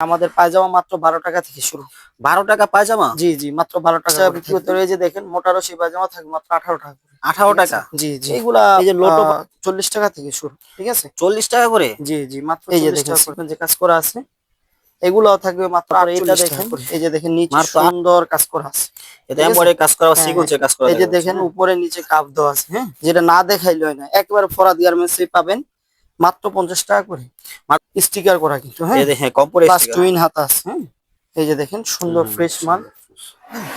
আমাদের পায়জামা মাত্র বারো টাকা থেকে শুরু। বারো টাকা পায়জামা? জি জি মাত্র বারো টাকা বিক্রি করতে রয়েছে দেখেন মোটা রশি পায়জামা থাকবে মাত্র আঠারো টাকা আঠারো টাকা? জি জি। এগুলা এই যে লোটো চল্লিশ টাকা থেকে শুরু ঠিক আছে? চল্লিশ টাকা করে? জি জি মাত্র এই যে দেখেন যে কাজ করা আছে এগুলাও থাকবে মাত্র আর এটা 48 টাকা দেখেন, এই যে দেখেন নিচে সুন্দর কাজ করা আছে। এটা এমবরে কাজ করা হ্যাঁ, সিকুয়েন্সে কাজ করা এই যে দেখেন উপরে নিচে কাপ দেওয়া আছে হ্যাঁ? যেটা না দেখাইলে হয় না। একেবারে ফরাদ গার্মেন্টস পাবেন। মাত্র পঞ্চাশ টাকা করে। স্টিকার করা কিন্তু হ্যাঁ? এই যে প্লাস টুইন হাতা আছে হ্যাঁ? এই যে দেখেন সুন্দর ফ্রেশ মাল।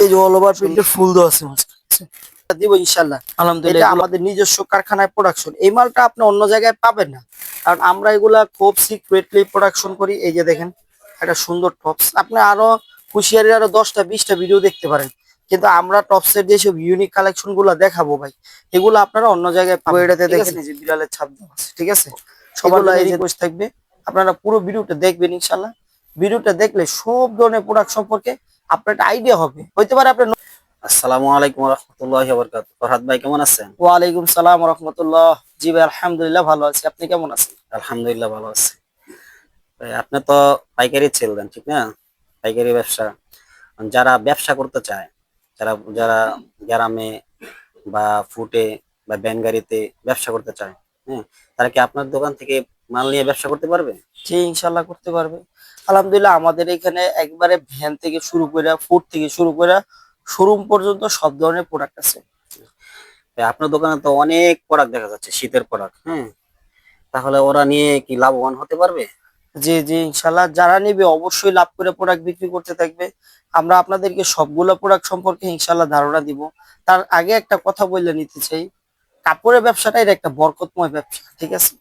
এই যে অল ওভার প্রিন্টের ফুল দেওয়া আছে দিব ইনশাল্লাহ আলহামদুলিল্লাহ আমাদের নিজস্ব কারখানায় প্রোডাকশন এই মালটা আপনি অন্য জায়গায় পাবেন না। কারণ আমরা এগুলা খুব সিক্রেটলি প্রোডাকশন করি। এই যে দেখেন একটা সুন্দর টপস আপনি আরও হুঁশিয়ারির আরও দশটা বিশটা ভিডিও দেখতে পারেন। কিন্তু আমরা টপসের যেসব ইউনিক কালেকশনগুলো দেখাবো ভাই এগুলো আপনারা অন্য জায়গায় পাবেন। এটাতে দেখেন। যে বিড়ালের ছাপ দেওয়া আছে? ঠিক আছে। এই থাকবে। আপনারা পুরো ভিডিওটা দেখবেন ইনশাল্লাহ ভিডিওটা দেখলে সব ধরনের প্রোডাক্ট সম্পর্কে আপনার একটা আইডিয়া হবে। হইতে পারে আপনার আসসালামু আলাইকুম রহমতুল্লাহ বরকাত ফরহাদ ভাই কেমন আছেন? ওয়ালাইকুম সালাম রহমতুল্লাহ জি ভাই আলহামদুলিল্লাহ ভালো আছি। আপনি কেমন আছেন? আলহামদুলিল্লাহ ভালো আছি। আপনি তো পাইকারি ছিলেন ঠিক না? পাইকারি ব্যবসা। যারা ব্যবসা করতে চায় যারা যারা গ্রামে বা ফুটে বা ব্যান গাড়িতে ব্যবসা করতে চায় হ্যাঁ তারা কি আপনার দোকান থেকে মাল নিয়ে ব্যবসা করতে পারবে? জি ইনশাল্লাহ করতে পারবে। আলহামদুলিল্লাহ আমাদের এখানে একবারে ভ্যান থেকে শুরু করে ফুড থেকে শুরু করে শোরুম পর্যন্ত সব ধরনের প্রোডাক্ট আছে। আপনার দোকানে তো অনেক প্রোডাক্ট দেখা যাচ্ছে শীতের প্রোডাক্ট হ্যাঁ তাহলে ওরা নিয়ে কি লাভবান হতে পারবে? জি জি ইনশাল্লাহ। যারা নিবে অবশ্যই লাভ করে প্রোডাক্ট বিক্রি করতে থাকবে। আমরা আপনাদেরকে সবগুলো প্রোডাক্ট সম্পর্কে ইনশাল্লাহ ধারণা দিব। তার আগে একটা কথা বলে নিতে চাই। কাপড়ের ব্যবসাটা এটা একটা বরকতময় ব্যবসা, ঠিক আছে?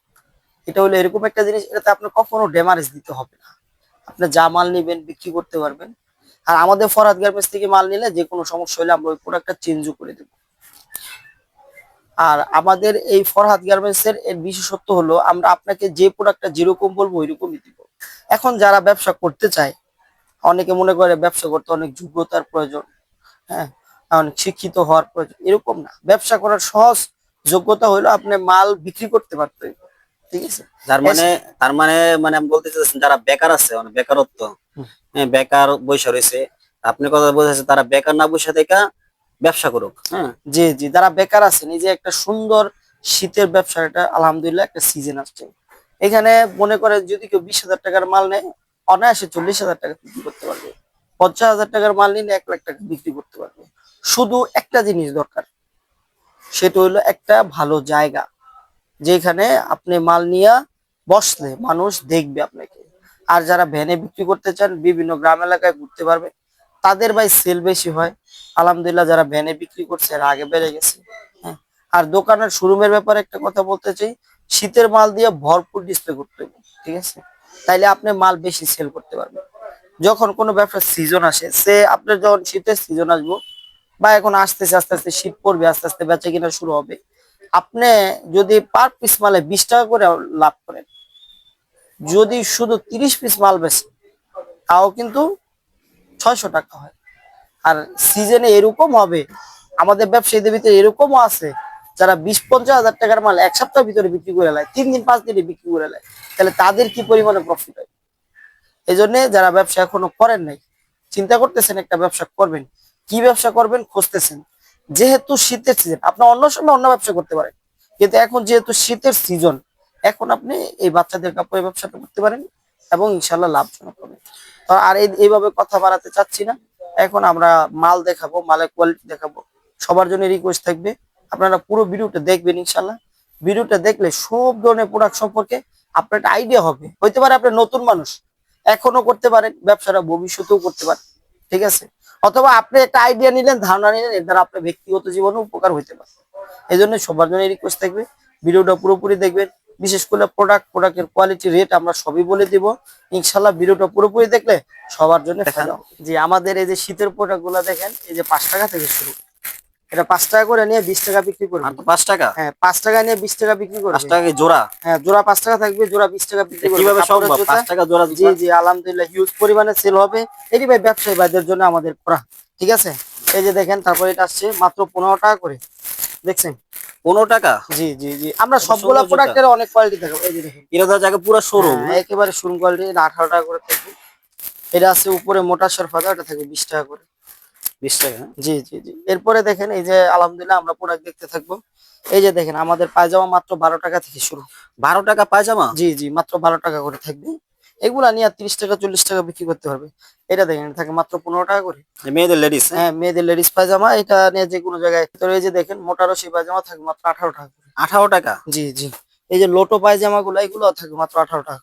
এটা হলো এরকম একটা জিনিস, এটাতে আপনার কখনো ড্যামারেজ দিতে হবে না। আপনি যা মাল নেবেন, বিক্রি করতে পারবেন। আর আমাদের ফরাদ গার্মেন্টস থেকে মাল নিলে যে কোনো সমস্যা হলে আমরা ওই প্রোডাক্টটা চেঞ্জও করে দেবো। আর আমাদের এই ফরহাদ গার্মেন্টস এর বিশেষত্ব হলো, আমরা আপনাকে যে প্রোডাক্টটা যেরকম বলব ওইরকমই দিব। এখন যারা ব্যবসা করতে চায়, অনেকে মনে করে ব্যবসা করতে অনেক যোগ্যতার প্রয়োজন হ্যাঁ? অনেক শিক্ষিত হওয়ার প্রয়োজন, এরকম না। ব্যবসা করার সহজ যোগ্যতা হলো আপনি মাল বিক্রি করতে পারতেন ঠিক আছে? তার মানে তার মানে মানে আমি বলতে চাচ্ছেন যারা বেকার আছে মানে বেকারত্ব হ্যাঁ বেকার বৈশা রয়েছে আপনি কথা বলতেছেন তারা বেকার না বসে থেকে ব্যবসা করুক হ্যাঁ? জি জি যারা বেকার আছেন এই যে একটা সুন্দর শীতের ব্যবসা এটা আলহামদুলিল্লাহ একটা সিজন আসছে। এখানে মনে করে যদি কেউ বিশ হাজার টাকার মাল নেয় অনায়াসে চল্লিশ হাজার টাকা বিক্রি করতে পারবে। পঞ্চাশ হাজার টাকার মাল নিলে এক লাখ টাকা বিক্রি করতে পারবে। শুধু একটা জিনিস দরকার সেটা হলো একটা ভালো জায়গা, যেখানে আপনি মাল নিয়ে বসলে মানুষ দেখবে আপনাকে। আর যারা ভ্যানে বিক্রি করতে চান, বিভিন্ন গ্রাম এলাকায় ঘুরতে পারবে, তাদের ভাই সেল বেশি হয়। আলহামদুলিল্লাহ যারা ভ্যানে বিক্রি করছে, এরা আগে বেড়ে গেছে। হ্যাঁ আর দোকানের শোরুমের ব্যাপারে একটা কথা বলতে চাই, শীতের মাল দিয়ে ভরপুর ডিসপ্লে করতে হবে, ঠিক আছে? তাইলে আপনি মাল বেশি সেল করতে পারবেন। যখন কোনো ব্যবসার সিজন আসে, সে আপনার যখন শীতের সিজন আসব বা এখন আসতেছে আস্তে আস্তে শীত পড়বে, আস্তে আস্তে বেচা কিনা শুরু হবে। আপনি যদি পার পিস মালে বিশ টাকা করে লাভ করেন, যদি শুধু তিরিশ পিস মাল বেচেন, তাও কিন্তু ছয়শো টাকা হয়। আর সিজনে এরকম হবে, আমাদের ব্যবসায়ীদের ভিতরে এরকমও আছে, যারা বিশ পঞ্চাশ হাজার টাকার মাল এক সপ্তাহের ভিতরে বিক্রি করে নেয়, তিন দিন, পাঁচ দিনে বিক্রি করে নেয়, তাহলে তাদের কি পরিমাণে প্রফিট হয়? এই যারা ব্যবসা এখনও করেন নাই, চিন্তা করতেছেন একটা ব্যবসা করবেন কি ব্যবসা করবেন খুঁজতেছেন। যেহেতু শীতের সিজন আপনি অন্য সময় অন্য ব্যবসা করতে পারেন। কিন্তু এখন যেহেতু শীতের সিজন এখন আপনি এই বাচ্চাদের কাপড়ের ব্যবসাটা করতে পারেন এবং ইনশাল্লাহ লাভজনক হবে। আর এইভাবে কথা বাড়াতে চাচ্ছি না। এখন আমরা মাল দেখাবো, মালের কোয়ালিটি দেখাবো। সবার জন্য রিকোয়েস্ট থাকবে। আপনারা পুরো ভিডিওটা দেখবেন ইনশাল্লাহ ভিডিওটা দেখলে সব ধরনের প্রোডাক্ট সম্পর্কে আপনার একটা আইডিয়া হবে। হইতে পারে আপনার নতুন মানুষ, এখনও করতে পারেন, ব্যবসাটা ভবিষ্যতেও করতে পারেন। ঠিক আছে? অথবা আপনি একটা আইডিয়া নিলেন ধারণা নিলেন এর দ্বারা আপনার ব্যক্তিগত জীবনে উপকার হইতে পারে। এই জন্য সবার জন্য রিকোয়েস্ট থাকবে। ভিডিওটা পুরোপুরি দেখবেন। বিশেষ করে প্রোডাক্ট প্রোডাক্টের কোয়ালিটি রেট আমরা সবই বলে দিব। ইনশাল্লাহ ভিডিওটা পুরোপুরি দেখলে সবার জন্য যে। জি আমাদের এই যে শীতের প্রোডাক্টগুলো দেখেন এই যে পাঁচ টাকা থেকে শুরু। এটা পাঁচ টাকা করে নিয়ে বিশ টাকা বিক্রি করবে। পাঁচ টাকা? হ্যাঁ পাঁচ টাকা নিয়ে বিশ টাকা বিক্রি পাঁচ টাকা জোড়া? হ্যাঁ জোড়া পাঁচ টাকা থাকবে জোড়া বিশ টাকা বিক্রি করবে। কীভাবে সম্ভব? পাঁচ টাকা জোড়া জি জি আলহামদুলিল্লাহ হিউজ পরিমাণে সেল হবে। এটি ভাই ব্যবসায়ী ভাইদের জন্য আমাদের করা ঠিক আছে? এই যে দেখেন তারপর এটা আসছে মাত্র পনেরো টাকা করে। দেখছেন? পনেরো টাকা? জি জি জি। আমরা সবগুলা প্রোডাক্টের অনেক কোয়ালিটি দেখাবো। এই যে দেখেন। এটা তো জায়গা পুরো শোরুম হ্যাঁ, একেবারে শোরুম কোয়ালিটি আঠারো টাকা করে থাকবে। এটা আছে উপরে মোটা সরফাদা এটা থাকবে বিশ টাকা করে। বিশ টাকা। হ্যাঁ? জি জি জি। এরপরে দেখেন এই যে আলহামদুলিল্লাহ আমরা প্রোডাক্ট দেখতে থাকব। এই যে দেখেন আমাদের পায়জামা মাত্র বারো টাকা থেকে শুরু। বারো টাকা পায়জামা? জি জি মাত্র বারো টাকা করে থাকবে। এগুলা নিয়ে তিরিশ টাকা চল্লিশ টাকা বিক্রি করতে পারবে। এটা দেখেন থাকে মাত্র পনেরো টাকা করে। মেয়েদের লেডিস হ্যাঁ? মেয়েদের লেডিস পায়জামা এটা নিয়ে যে কোনো জায়গায়। তো এই যে দেখেন মোটা রশি পায়জামা থাকবে মাত্র আঠারো টাকা করে। আঠারো টাকা? জি জি। এই যে লোটো পায়জামা গুলো এগুলো থাকবে মাত্র আঠারো টাকা।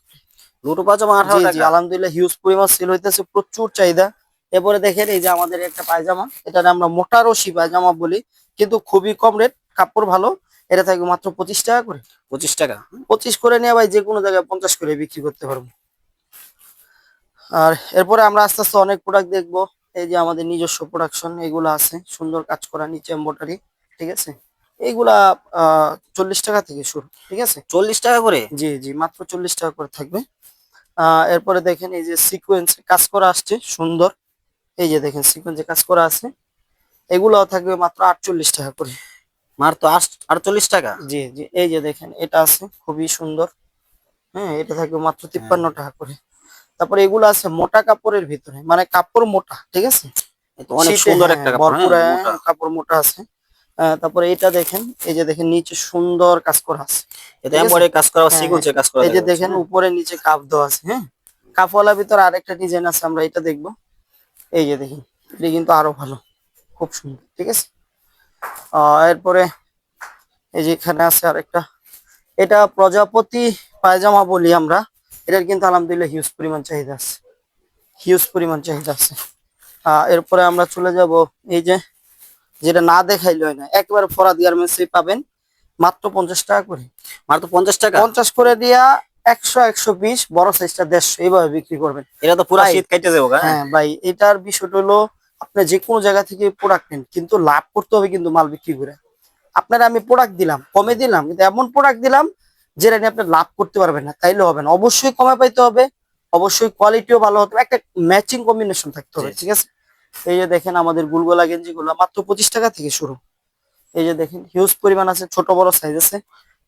দুটো পায়জামা আঠারো টাকা? আলহামদুলিল্লাহ হিউজ পরিমাণ সেল হইতেছে প্রচুর চাহিদা। এরপরে দেখেন এই যে আমাদের একটা পায়জামা এটা আমরা মোটা রশি পায়জামা বলি কিন্তু খুবই কম রেট কাপড় ভালো এটা থাকবে মাত্র পঁচিশ টাকা করে। পঁচিশ টাকা? পঁচিশ করে নিয়ে ভাই যে কোনো জায়গায় পঞ্চাশ করে বিক্রি করতে পারব। আর এরপরে আমরা আস্তে আস্তে অনেক প্রোডাক্ট দেখব। এই যে আমাদের নিজস্ব প্রোডাকশন এগুলো আছে সুন্দর কাজ করা নিচে এম্বোটারি ঠিক আছে? এইগুলা আহ চল্লিশ টাকা থেকে শুরু ঠিক আছে? চল্লিশ টাকা করে? জি জি মাত্র চল্লিশ টাকা করে থাকবে। আহ এরপরে দেখেন এই যে সিকোয়েন্স কাজ করা আসছে সুন্দর। এই যে দেখেন সিকোয়েন্সে কাজ করা আছে। এগুলাও থাকবে মাত্র আটচল্লিশ টাকা করে। মার তো আট- আটচল্লিশ টাকা? জি জি এই যে দেখেন এটা আছে খুবই সুন্দর। হ্যাঁ এটা থাকবে মাত্র তিপ্পান্ন টাকা করে। তারপরে এগুলো আছে মোটা কাপড়ের ভিতরে মানে কাপড় মোটা ঠিক আছে? অনেক সুন্দর হ্যাঁ, একটা কাপড় হ্যাঁ, হ্যাঁ, মোটা। কাপড় মোটা আছে। তারপরে এটা দেখেন এই যে দেখেন নিচে সুন্দর কাজ করা আছে। আছে? এমব্রয়ডারি কাজ করা হ্যাঁ, সিকোয়েন্সের কাজ করা এই যে দেখেন হ্যাঁ। উপরে নিচে কাপ দেওয়া আছে হ্যাঁ। কাপওয়ালার ভিতরে আরেকটা ডিজাইন আছে আমরা এটা দেখব। এই যে দেখি এটা কিন্তু আরও ভালো খুব সুন্দর ঠিক আছে? আহ, এরপরে এই যে এখানে আছে আরেকটা এটা প্রজাপতি পায়জামা বলি আমরা এটার কিন্তু আলহামদুলিল্লাহ হিউজ পরিমাণ চাহিদা আছে হিউজ পরিমাণ চাহিদা আছে। আহ, এরপরে আমরা চলে যাব এই যে যেটা না দেখাইলে হয় না একবারে ফরাদ গার্মেন্টস পাবেন মাত্র পঞ্চাশ টাকা করে। মাত্র পঞ্চাশ টাকা? পঞ্চাশ করে দিয়া একশো একশো বিশ বড় সাইজটা দেড়শো এইভাবে বিক্রি করবেন। এটা তো পুরো শীত কাটতে যাব হ্যাঁ? হ্যাঁ ভাই এটার বিষয়টা হলো আপনি যে কোনো জায়গা থেকে প্রোডাক্ট নেন কিন্তু লাভ করতে হবে কিন্তু মাল বিক্রি করে। আপনারা আমি প্রোডাক্ট দিলাম কমে দিলাম কিন্তু এমন প্রোডাক্ট দিলাম যেটা নিয়ে আপনি লাভ করতে পারবেন না তাইলে হবে না। অবশ্যই কমে পাইতে হবে অবশ্যই কোয়ালিটিও ভালো হতে হবে একটা ম্যাচিং কম্বিনেশন থাকতে হবে। ঠিক আছে? এই যে দেখেন আমাদের গুলগোলা গেঞ্জি গুলো মাত্র পঁচিশ টাকা থেকে শুরু। এই যে দেখেন হিউজ পরিমাণ আছে ছোট বড় সাইজ আছে।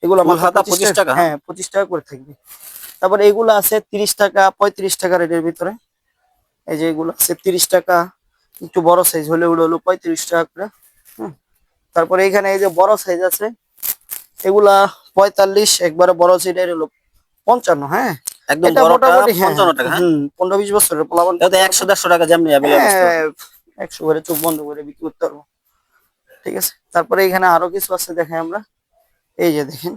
এগুলো হাতা 25 25 টাকা? হ্যাঁ পঁচিশ টাকা করে থাকবে। তারপরে এগুলো আছে তিরিশ টাকা পঁয়ত্রিশ টাকা রেটের ভিতরে। এই যে এগুলো আছে তিরিশ টাকা একটু বড় সাইজ হলে ওগুলো হলো পঁয়ত্রিশ টাকা করে হুম। তারপরে এখানে এই যে বড় সাইজ আছে এগুলা পঁয়তাল্লিশ একবারে বড় সাইজ হলো পঞ্চান্ন হ্যাঁ। একদম মোটামুটি হ্যাঁ, পঞ্চান্ন টাকা হ্যাঁ। পনেরো বিশ বছরের পোলাপান একশো দেড়শো টাকা যেমনি হ্যাঁ, একশো করে চোখ বন্ধ করে বিক্রি করতে পারব। ঠিক আছে? তারপরে এখানে আরও কিছু আছে দেখেন আমরা। এই যে দেখেন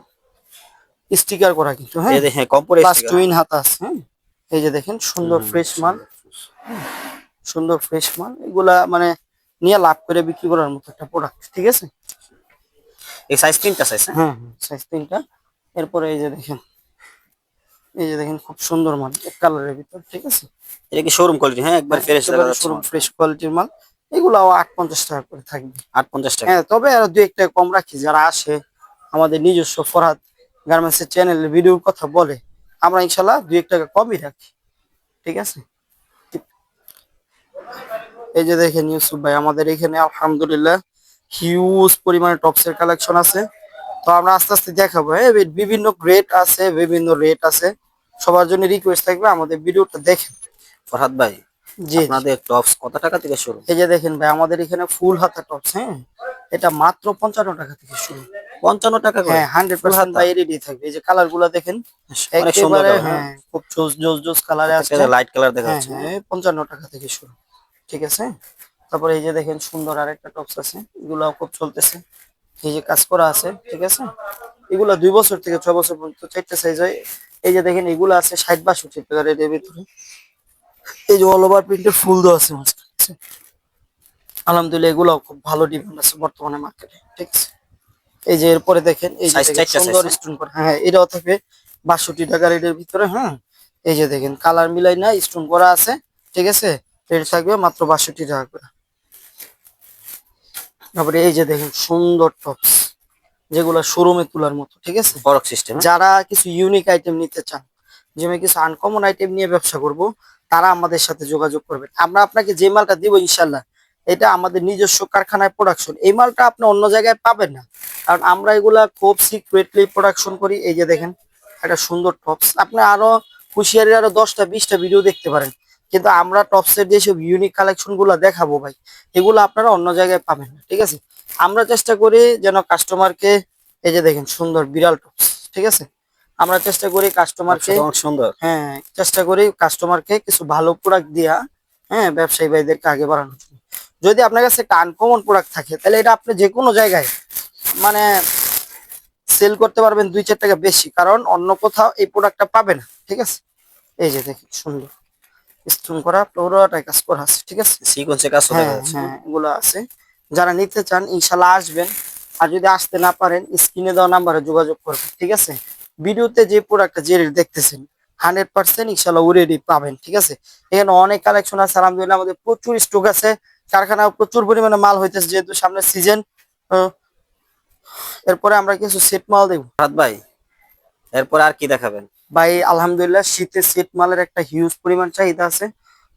স্টিকার করা কিন্তু হ্যাঁ? হ্যাঁ কম পরে প্লাস টুইন হাতা আছে হ্যাঁ? এই যে দেখেন সুন্দর ফ্রেশ মাল। সুন্দর ফ্রেশ মাল। এগুলা মানে নিয়ে লাভ করে বিক্রি করার মতো একটা প্রোডাক্ট ঠিক আছে? এই সাইজ তিনটা সাইজ হ্যাঁ? হ্যাঁ সাইজ তিনটা। এরপরে এই যে দেখেন এই যে দেখেন খুব সুন্দর মাল এক কালারের ভিতর ঠিক আছে? এটা কি শোরুম কোয়ালিটি হ্যাঁ? একবার ফ্রেশ যাচ্ছে ফ্রেশ কোয়ালিটির মাল। এগুলাও আট পঞ্চাশ টাকা করে থাকবে। আট পঞ্চাশ টাকা। হ্যাঁ তবে আর দু একটা কম রাখি যারা আসে আমাদের নিজস্ব ফরহাদ গার্মেন্টস এর চ্যানেলে ভিডিওর কথা বলে আমরা ইনশাল্লাহ দুই এক টাকা কমই রাখি। ঠিক আছে? এই যে দেখেন ইউসুফ ভাই আমাদের এখানে আলহামদুলিল্লাহ হিউজ পরিমাণে টপস এর কালেকশন আছে। তো আমরা আস্তে আস্তে দেখাবো হ্যাঁ বিভিন্ন গ্রেড আছে বিভিন্ন রেট আছে। সবার জন্য রিকোয়েস্ট থাকবে আমাদের ভিডিওটা দেখেন। ফরহাদ ভাই জি। আপনাদের টপস কত টাকা থেকে শুরু? এই যে দেখেন ভাই আমাদের এখানে ফুল হাতা টপস হ্যাঁ এটা মাত্র পঞ্চান্ন টাকা থেকে শুরু। পঞ্চান্ন টাকা করে। হ্যাঁ হান্ড্রেড পার্সেন্ট বাইরেরই থাকবে। এই যে কালারগুলা দেখেন একেবারে হ্যাঁ খুব জোস জোস জোস কালারে আছে লাইট কালার দেখা হ্যাঁ যাচ্ছে। হ্যাঁ পঞ্চান্ন টাকা থেকে শুরু। ঠিক আছে? তারপরে এই যে দেখেন সুন্দর আরেকটা টপস আছে এগুলাও খুব চলতেছে। এই যে কাজ করা আছে ঠিক আছে? এগুলা দুই বছর থেকে ছয় বছর পর্যন্ত চারটে সাইজ হয়। এই যে দেখেন এগুলো আছে ষাট বাষট্টি টাকার এর ভিতরে। এই যে অল ওভার প্রিন্টের ফুল দেওয়া আছে? আলহামদুলিল্লাহ এগুলো খুব ভালো ডিমান্ড আছে বর্তমানে মার্কেটে ঠিক আছে? এই যে এরপরে দেখেন এই যে সুন্দর হ্যাঁ? স্টোন করা। হ্যাঁ এটাও থাকবে বাষট্টি টাকার এটার ভিতরে হ্যাঁ? এই যে দেখেন কালার মিলাই না স্টোন করা আছে ঠিক আছে? এটা থাকবে মাত্র বাষট্টি টাকা করে। তারপরে এই যে দেখেন সুন্দর টপস যেগুলো শোরুমে তোলার মতো ঠিক আছে? বরক সিস্টেম যারা কিছু ইউনিক আইটেম নিতে চান যে আমি কিছু আনকমন আইটেম নিয়ে ব্যবসা করব তারা আমাদের সাথে যোগাযোগ করবেন। আমরা আপনাকে যে মালটা দিব ইনশাল্লাহ এটা আমাদের নিজস্ব কারখানায় প্রোডাকশন এই মালটা আপনি অন্য জায়গায় পাবেন না। কারণ আমরা এগুলা খুব সিক্রেটলি প্রোডাকশন করি এই যে দেখেন একটা সুন্দর টপস আপনি আরও হুঁশিয়ারির আরও দশটা বিশটা ভিডিও দেখতে পারেন। কিন্তু আমরা টপসের যেসব ইউনিক কালেকশনগুলো দেখাবো ভাই এগুলো আপনারা অন্য জায়গায় পাবেন না ঠিক আছে? আমরা চেষ্টা করি যেন কাস্টমারকে এই যে দেখেন সুন্দর বিড়াল টপস ঠিক আছে? আমরা চেষ্টা করি কাস্টমারকে সুন্দর। হ্যাঁ চেষ্টা করি কাস্টমারকে কিছু ভালো প্রোডাক্ট দিয়া হ্যাঁ ব্যবসায়ী ভাইদেরকে আগে বাড়ানোর জন্য। যদি আপনার কাছে একটা আনকমন প্রোডাক্ট থাকে তাহলে এটা আপনি যে কোনো জায়গায় মানে সেল করতে পারবেন দুই চার টাকা বেশি কারণ অন্য কোথাও এই প্রোডাক্টটা পাবে না ঠিক আছে? এই যে দেখেন সুন্দর। স্টোন করা পুরোটাই কাজ করা আছে ঠিক আছে? সিকোয়েন্সে কাজ দেখা হ্যাঁ যাচ্ছে হ্যাঁ এগুলো আছে। যারা নিতে চান ইনশাল্লাহ আসবেন। আর যদি আসতে না পারেন স্ক্রিনে দেওয়া নাম্বারে যোগাযোগ করবেন ঠিক আছে? ভিডিওতে যে প্রোডাক্টটা যে দেখতেছেন হান্ড্রেড পার্সেন্ট ইনশাল্লাহ ওরেডি পাবেন ঠিক আছে? এখানে অনেক কালেকশন আছে আলহামদুলিল্লাহ আমাদের প্রচুর স্টক আছে। কারখানা প্রচুর পরিমাণে মাল হইতেছে যেহেতু সামনে সিজন এরপরে আমরা কিছু সেট মাল দেবো। ফরহাদ ভাই এরপর আর কি দেখাবেন? ভাই আলহামদুলিল্লাহ শীতে সেট মালের একটা হিউজ পরিমাণ চাহিদা আছে।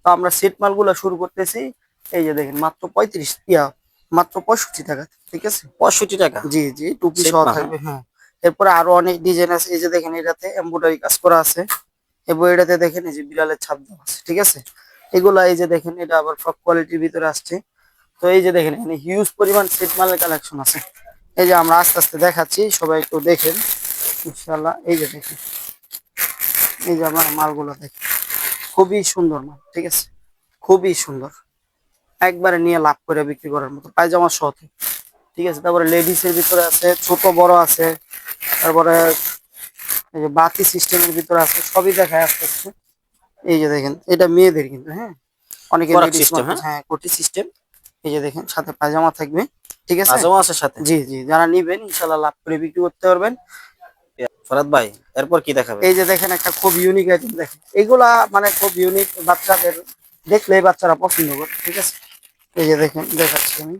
তো আমরা সেট মালগুলো শুরু করতেছি। এই যে দেখেন মাত্র পঁয়ত্রিশ ইয়া মাত্র পঁয়ষট্টি টাকা ঠিক আছে? পঁয়ষট্টি টাকা? জি জি টুপি সহ থাকবে হ্যাঁ। এরপরে আরও অনেক ডিজাইন আছে। এই যে দেখেন এটাতে এমব্রয়ডারি কাজ করা আছে। এবং এটাতে দেখেন এই যে বিড়ালের ছাপ দেওয়া আছে ঠিক আছে? এগুলা এই যে দেখেন এটা আবার ফ্রক কোয়ালিটির ভিতরে আসছে। তো এই যে দেখেন এখানে হিউজ পরিমাণ সেট মালের কালেকশন আছে। এই যে আমরা আস্তে আস্তে দেখাচ্ছি সবাই একটু দেখেন। ইনশাল্লাহ এই যে দেখেন। এই যে আমার মালগুলো দেখেন খুবই সুন্দর মাল ঠিক আছে? খুবই সুন্দর। একবারে নিয়ে লাভ করে বিক্রি করার মতো পায়জামা সহ। ঠিক আছে? তারপরে লেডিস এর ভিতরে আছে ছোট বড় আছে। তারপরে এই যে বাতি সিস্টেমের ভিতরে আছে সবই দেখায় আস্তে আস্তে। এই যে দেখেন এটা মেয়েদের কিন্তু হ্যাঁ? অনেকে মার্কেট, হ্যাঁ? কোটি সিস্টেম এই যে দেখেন সাথে পায়জামা থাকবে ঠিক আছে? আজও আছে সাথে? জি জি যারা নিবেন ইনশাআল্লাহ লাভ করে বিক্রি করতে পারবেন। ফরহাদ ভাই এরপর কি দেখাবেন? এই যে দেখেন একটা খুব ইউনিক আইটেম দেখেন। এগুলা মানে খুব ইউনিক বাচ্চাদের দেখলেই বাচ্চারা পছন্দ করে ঠিক আছে? এই যে দেখেন দেখাচ্ছি আমি।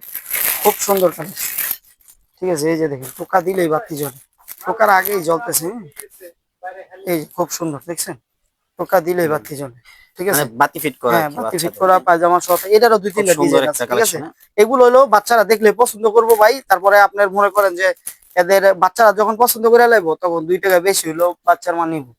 খুব সুন্দর কালেকশন ঠিক আছে এই যে দেখেন টোকা দিলেই বাতি জ্বলে। টোকার আগেই জ্বলতেছে? এই যে খুব সুন্দর দেখছেন? টোকা দিলেই বাতি জ্বলে। ঠিক আছে? মানে বাতি ফিট করা হ্যাঁ বাতি ফিট করা পায়জামা সহ এটারও দুই তিনটা ডিজাইন আছে ঠিক আছে? এগুলো হলো বাচ্চারা দেখলে পছন্দ করব ভাই। তারপরে আপনার মনে করেন যে এদের বাচ্চারা যখন পছন্দ করে লাইবো তখন দুই টাকা বেশি হইল বাচ্চার মান নিবো।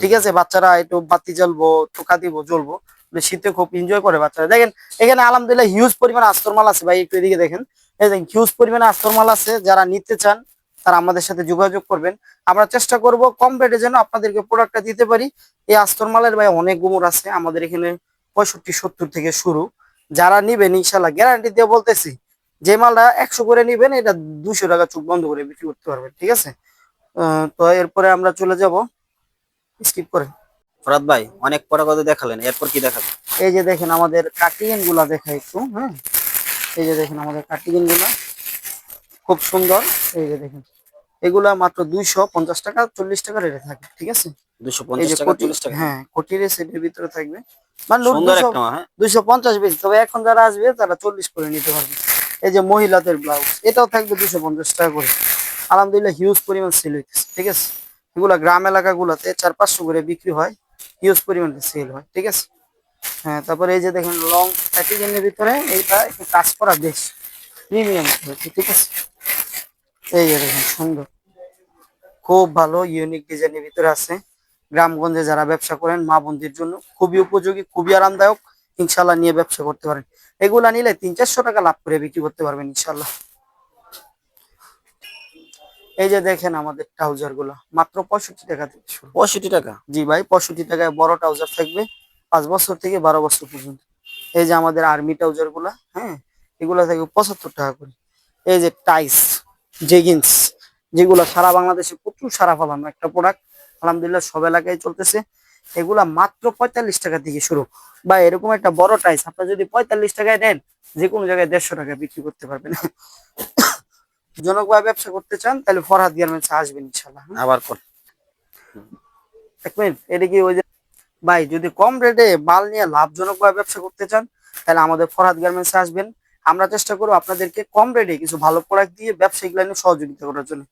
ঠিক আছে? বাচ্চারা একটু বাতি জ্বলবো টোকা দিব জ্বলবো। মানে শীতে খুব এনজয় করে বাচ্চারা। দেখেন এখানে আলহামদুলিল্লাহ হিউজ পরিমাণ আস্তর মাল আছে ভাই একটু এদিকে দেখেন। দেখেন হিউজ পরিমাণে আস্তর মাল আছে যারা নিতে চান তারা আমাদের সাথে যোগাযোগ করবেন। আমরা চেষ্টা করব কম রেটে যেন আপনাদেরকে প্রোডাক্টটা দিতে পারি। এই আস্তর মালের ভাই অনেক গুমর আছে আমাদের এখানে পঁয়ষট্টি সত্তর থেকে শুরু। যারা নিবেন ইনশাল্লাহ গ্যারান্টি দিয়ে বলতেছি যে মালটা একশো করে নিবেন এটা দুশো টাকা চোখ বন্ধ করে বিক্রি করতে পারবেন ঠিক আছে? তো এরপরে আমরা চলে যাব। স্কিপ করে ফরহাদ ভাই অনেক পরে কথা দেখালেন এরপর কি দেখাবেন? এই যে দেখেন আমাদের কাটিংগুলা দেখা একটু হ্যাঁ? এই যে দেখেন আমাদের কাটিংগুলা খুব সুন্দর। এই যে দেখেন। এগুলা মাত্র দুইশো পঞ্চাশ টাকা চল্লিশ টাকা রেটে থাকে ঠিক আছে? দুশো পঞ্চাশ টাকা কোটি চল্লিশ টাকা। হ্যাঁ কোটির সেটের ভিতরে থাকবে। মানে হ্যাঁ। পঞ্চাশ বেশি তবে এখন যারা আসবে তারা চল্লিশ করে নিতে পারবে। এই যে মহিলাদের ব্লাউজ এটাও থাকবে দুশো পঞ্চাশ টাকা করে। আলহামদুলিল্লাহ হিউজ পরিমাণ সেল হইতেছে ঠিক আছে? এগুলা গ্রাম এলাকাগুলোতে চার পাঁচশো করে বিক্রি হয় হিউজ পরিমাণে সেল হয় ঠিক আছে? হ্যাঁ তারপরে এই যে দেখেন লং প্যাকেজিংয়ের ভিতরে এইটা একটু কাজ করা বেশ প্রিমিয়াম ঠিক আছে? এই যে দেখেন সুন্দর। খুব ভালো ইউনিক ডিজাইনের ভিতরে আছে। গ্রামগঞ্জে যারা ব্যবসা করেন মা বোনদের জন্য খুবই উপযোগী খুবই আরামদায়ক। ইনশাল্লাহ নিয়ে ব্যবসা করতে পারেন। এগুলা নিলে তিন চারশো টাকা লাভ করে বিক্রি করতে পারবেন ইনশাল্লাহ এই যে দেখেন আমাদের ট্রাউজারগুলা মাত্র পঁয়ষট্টি টাকা থেকে শুরু। পঁয়ষট্টি টাকা? জি ভাই পঁয়ষট্টি টাকায় বড় ট্রাউজার থাকবে পাঁচ বছর থেকে বারো বছর পর্যন্ত। এই যে আমাদের আর্মি ট্রাউজারগুলা হ্যাঁ এগুলা থাকবে পঁচাত্তর টাকা করে। এই যে টাইস জেগিন্স যেগুলো সারা বাংলাদেশে প্রচুর সারা ফলানো একটা প্রোডাক্ট আলহামদুলিল্লাহ সব এলাকায় চলতেছে। এগুলা মাত্র পঁয়তাল্লিশ টাকা থেকে শুরু। বা এরকম একটা বড় টাইস আপনার যদি পঁয়তাল্লিশ টাকায় নেন যে কোনো জায়গায় দেড়শো টাকায় বিক্রি করতে পারবেন। জনকভাবে ব্যবসা করতে চান তাহলে ফরহাদ গার্মেন্টস আসবেন ইনশাল্লাহ হ্যাঁ? আবার কোন এক মিনিট এটা কি ওই যে ভাই যদি কম রেটে মাল নিয়ে লাভজনকভাবে ব্যবসা করতে চান তাহলে আমাদের ফরহাদ গার্মেন্টস আসবেন। আমরা চেষ্টা করব আপনাদেরকে কম রেটে কিছু ভালো প্রোডাক্ট দিয়ে ব্যবসায়িক লাইনে সহযোগিতা করার জন্য।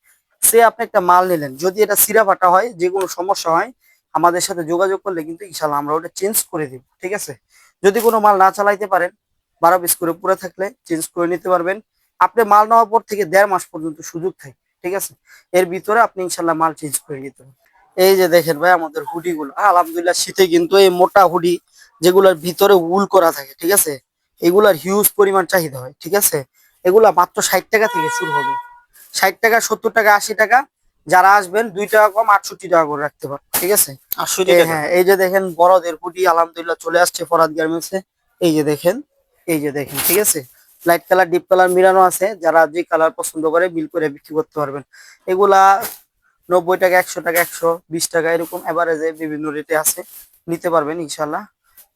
সে আপনি একটা মাল নিলেন, যদি এটা সিরা ফাটা হয়, যে কোনো সমস্যা হয়, আমাদের সাথে যোগাযোগ করলে কিন্তু ইনশাল্লাহ আমরা ওটা চেঞ্জ করে দিব, ঠিক আছে? যদি কোনো মাল না চালাইতে পারেন, বারো পিস করে পুরো থাকলে চেঞ্জ করে নিতে পারবেন। আপনি মাল নেওয়ার পর থেকে দেড় মাস পর্যন্ত সুযোগ থাকে, ঠিক আছে? এর ভিতরে আপনি ইনশাল্লাহ মাল চেঞ্জ করে নিতে পারবেন। এই যে দেখেন ভাই আমাদের হুডি গুলো আলহামদুলিল্লাহ শীতে কিন্তু এই মোটা হুডি যেগুলোর ভিতরে উল করা থাকে, ঠিক আছে? এগুলার হিউজ পরিমাণ চাহিদা হয় ঠিক আছে? এগুলা মাত্র ষাট টাকা থেকে শুরু হবে। ষাট টাকা সত্তর টাকা আশি টাকা যারা আসবেন দুই টাকা কম আটষট্টি টাকা করে রাখতে পারেন ঠিক আছে? হ্যাঁ এই যে দেখেন বড়দের হুডি আলহামদুলিল্লাহ চলে আসছে ফরাদ গার্মেন্টসে এই যে দেখেন এই যে দেখেন ঠিক আছে? লাইট কালার ডিপ কালার মিলানো আছে যারা যে কালার পছন্দ করে বিল করে বিক্রি করতে পারবেন। এগুলা নব্বই টাকা একশো টাকা একশো বিশ টাকা এরকম এভারেজে বিভিন্ন রেটে আছে। নিতে পারবেন ইনশাল্লাহ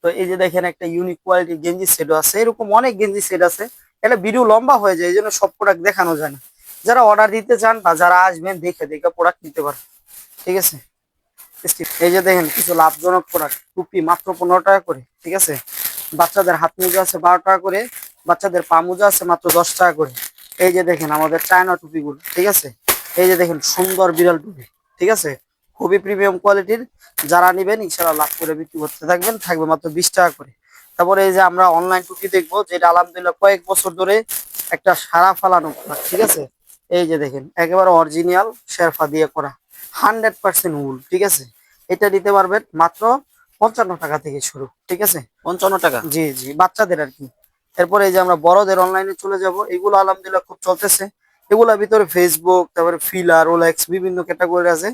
তো এই যে দেখেন একটা ইউনিক কোয়ালিটির গেঞ্জি সেটও আছে। এরকম অনেক গেঞ্জি সেট আছে। এটা ভিডিও লম্বা হয়ে যায় এই জন্য সব প্রোডাক্ট দেখানো যায় না। যারা অর্ডার দিতে চান বা যারা আসবেন, দেখে দেখে প্রোডাক্ট নিতে পারেন। ঠিক আছে? এই যে দেখেন কিছু লাভজনক প্রোডাক্ট টুপি মাত্র পনেরো টাকা করে, ঠিক আছে? বাচ্চাদের হাত মোজা আছে বারো টাকা করে, বাচ্চাদের পা মোজা আছে মাত্র দশ টাকা করে। এই যে দেখেন আমাদের চায়না টুপিগুলো, ঠিক আছে? এই যে দেখেন সুন্দর বিড়াল টুপি, ঠিক আছে? খুবই প্রিমিয়াম কোয়ালিটির যারা নিবেন ইনশাল্লাহ লাভ করে বিক্রি করতে থাকবেন থাকবে মাত্র বিশ টাকা করে। তারপরে এই যে আমরা অনলাইন টুপি দেখব যেটা আলহামদুলিল্লাহ কয়েক বছর ধরে একটা সারা ফালানো ঠিক আছে? এই যে দেখেন একেবারে অরিজিনাল শেরফা দিয়ে করা হান্ড্রেড পার্সেন্ট উল ঠিক আছে? এটা নিতে পারবেন মাত্র পঞ্চান্ন টাকা থেকে শুরু ঠিক আছে? পঞ্চান্ন টাকা? জি জি বাচ্চাদের আর কি। এরপরে এই যে আমরা বড়দের অনলাইনে চলে যাব এগুলো আলহামদুলিল্লাহ খুব চলতেছে। এগুলোর ভিতরে ফেসবুক তারপরে ফিলার ওলাক্স বিভিন্ন ক্যাটাগরি আছে।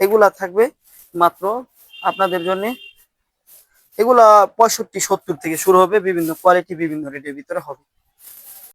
এগুলা থাকবে মাত্র আপনাদের জন্য। এগুলা পঁয়ষট্টি, সত্তর থেকে শুরু হবে, বিভিন্ন কোয়ালিটি বিভিন্ন রেটের ভিতরে হবে।